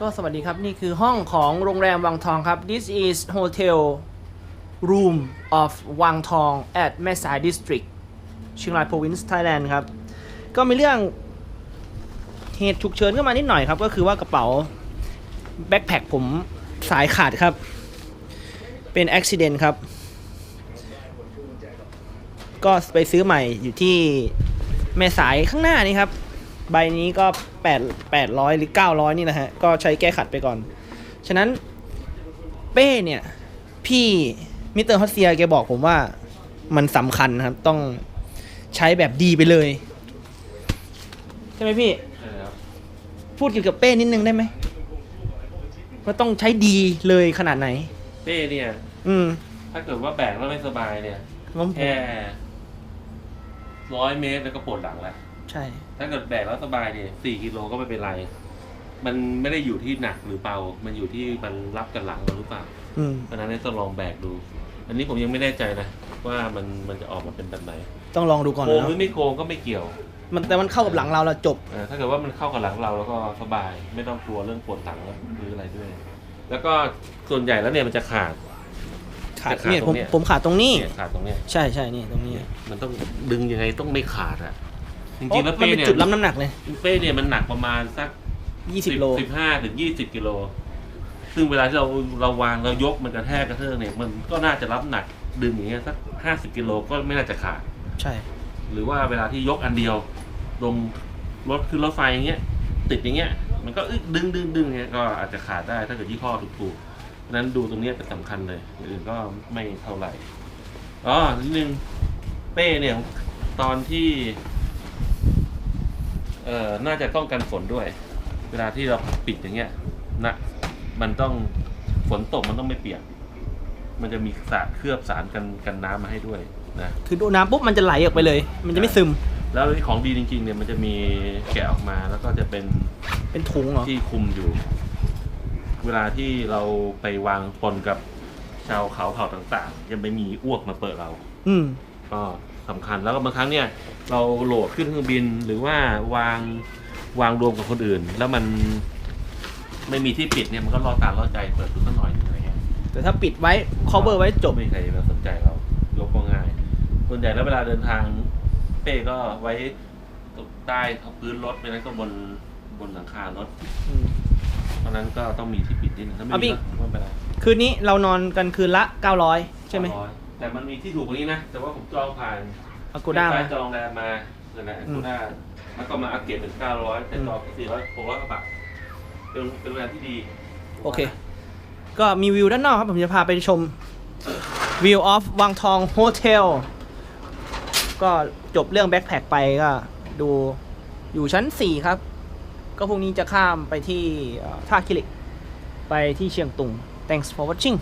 ก็สวัสดีครับ นี่คือห้องของโรงแรมวังทองครับ this is hotel room of วังทอง at แม่สาย district เชียงราย province Thailand ครับ ก็มีเรื่องเหตุฉุกเฉินขึ้นมานิดหน่อยครับ ก็คือว่ากระเป๋าแบ็คแพคผมสายขาดครับ เป็นอุบิเหตุครับ ก็ไปซื้อใหม่อยู่ที่แม่สายข้างหน้านี่ครับ ใบนี้ก็8 800 หรือ 900 นี่นะฮะ ก็ใช้แก้ขัดไปก่อน ฉะนั้นเป้เนี่ย พี่มิสเตอร์ฮอสเซียแกบอกผมว่ามันสำคัญนะครับ ต้องใช้แบบดีไปเลย ใช่ไหมพี่ใช่ครับพูดเกี่ยวกับเป้นิดนึงได้ไหมว่าต้องใช้ดีเลยขนาดไหน เป้เนี่ย อืม ถ้าเกิดว่าแบกแล้วไม่สบายเนี่ยล้มแค่ร้อยเมตรแล้วก็ปวดหลังแล้ว ใช่ ถ้าเกิดแบกแล้วสบายเนี่ยสี่กิโลก็ไม่เป็นไร มันไม่ได้อยู่ที่หนักหรือเบา มันอยู่ที่มันรับกับหลังเราหรือเปล่าอืม เพราะฉะนั้นเนี่ยต้องลองแบกดู อันนี้ผมยังไม่แน่ใจนะ ว่ามันมันจะออกมาเป็นแบบไหนต้องลองดูก่อนโค้งนะหรือไม่โค้งก็ไม่เกี่ยวมันแต่มันเข้ากับหลังเราแล้วจบ เออถ้าเกิดว่ามันเข้ากับหลังเราแล้วก็สบาย ไม่ต้องกลัวเรื่องปวดหลังหรืออะไรด้วย แล้วก็ส่วนใหญ่แล้วเนี่ยมันจะขาด ขาดจะขาดเนี่ยตผรมงเนี้ย ผมขาดตรงนี้ เนี่ยขาดตรงเนี้ย ใช่ใช่นี่ตรงนี้เนี่ยมันต้องดึงยังไงต้องไม่ขาดอะ จเพราะริงๆแล้วมันเป้เป็นเนี่ยจุดรับน้ำหนักเลย เป้เนี่ยมันหนักประมาณสัก20โล สิบห้าถึงยี่สิบกิโล ซึ่งเวลาที่เราเราวางเรายกมันกระแทกกระเทือกเนี่ยมันก็น่าจะรับหนักดึงอย่างเงี้ยสักห้าสิบกิโลก็ไม่น่าจะขาด ใช่ หรือว่าเวลาที่ยกอันเดียวลงรถขึ้นรถไฟอย่างเงี้ย ติดอย่างเงี้ย มันก็อึ๊กดึงดึงดึงเงี้ยก็อาจจะขาดได้ถ้าเกิดยี่ห้อถูกๆเพราะฉะนั้นดูตรงเนี้ยเป็นสำคัญเลยอย่างอื่นก็ไม่เท่าไหร่อ๋อนิดนึงเป้เนี่ยตอนที่ เอ่อน่าจะต้องกันฝนด้วย เวลาที่เราปิดอย่างเงี้ยนะมันต้องฝนตกมันต้องไม่เปียกมันจะมีสารเคลือบสารกันกันน้ำมาให้ด้วยนะ คือดูน้ำปุ๊บมันจะไหลออกไปเลย มันจะไม่ซึม แล้วของดีจริงๆเนี่ยมันจะมีแกะออกมาแล้วก็จะเป็นเป็นถุงเหรอ ที่คุมอยู่ เวลาที่เราไปวางปนกับชาวเขาเผ่าต่างๆยังไม่มีอ้วกมาเปิดเรา อืม ก็สำคัญแล้วก็บางครั้งเนี่ย เราโหลดขึ้นเครื่องบินหรือว่าวางวางรวมกับคนอื่น แล้วมันไม่มีที่ปิดเนี่ยมันก็รอตาล่อใจเปิดดูสักหน่อยหนึงอะไรเงี้ยแต่ถ้าปิดไว้ cover ไว้จบ ไม่มีใครมาสนใจเรายกก็ง่ายส่วนใหญ่แล้วเวลาเดินทาง เป้ก็ไว้ใต้พื้นรถไม่นั้นก็บนบนหลังคารถอืมเพราะฉะนั้นก็ต้องมีที่ปิดนิดนึงถ้าไม่อะพี่มีก็ไม่เป็นไร คืนนี้เรานอนกันคืนละ 900 ใช่ไหมร้อยแต่มันมีที่ถูกกว่านี้นะ แต่ว่าผมจองผ่าน อากูด้าเว็บไหมไซต์จองโรงแรมมาเลยนะอากูด้าแล้วก็มาอัปเกรดเป็นเก้าร้อยแต่จองสี่ร้อยหกร้อยกว่าบาทเป็นเป็นโรงแรมที่ดีโอเค ก็มีวิวด้านนอกครับ ผมจะพาไปชม View of วังทองโฮเทล ก็จบเรื่องแบ็คแพคไปก็ดูอยู่ชั้น 4 ครับ ก็พรุ่งนี้จะข้ามไปที่เอ่อท่าคิริกไปที่เชียงตุง thanks for watching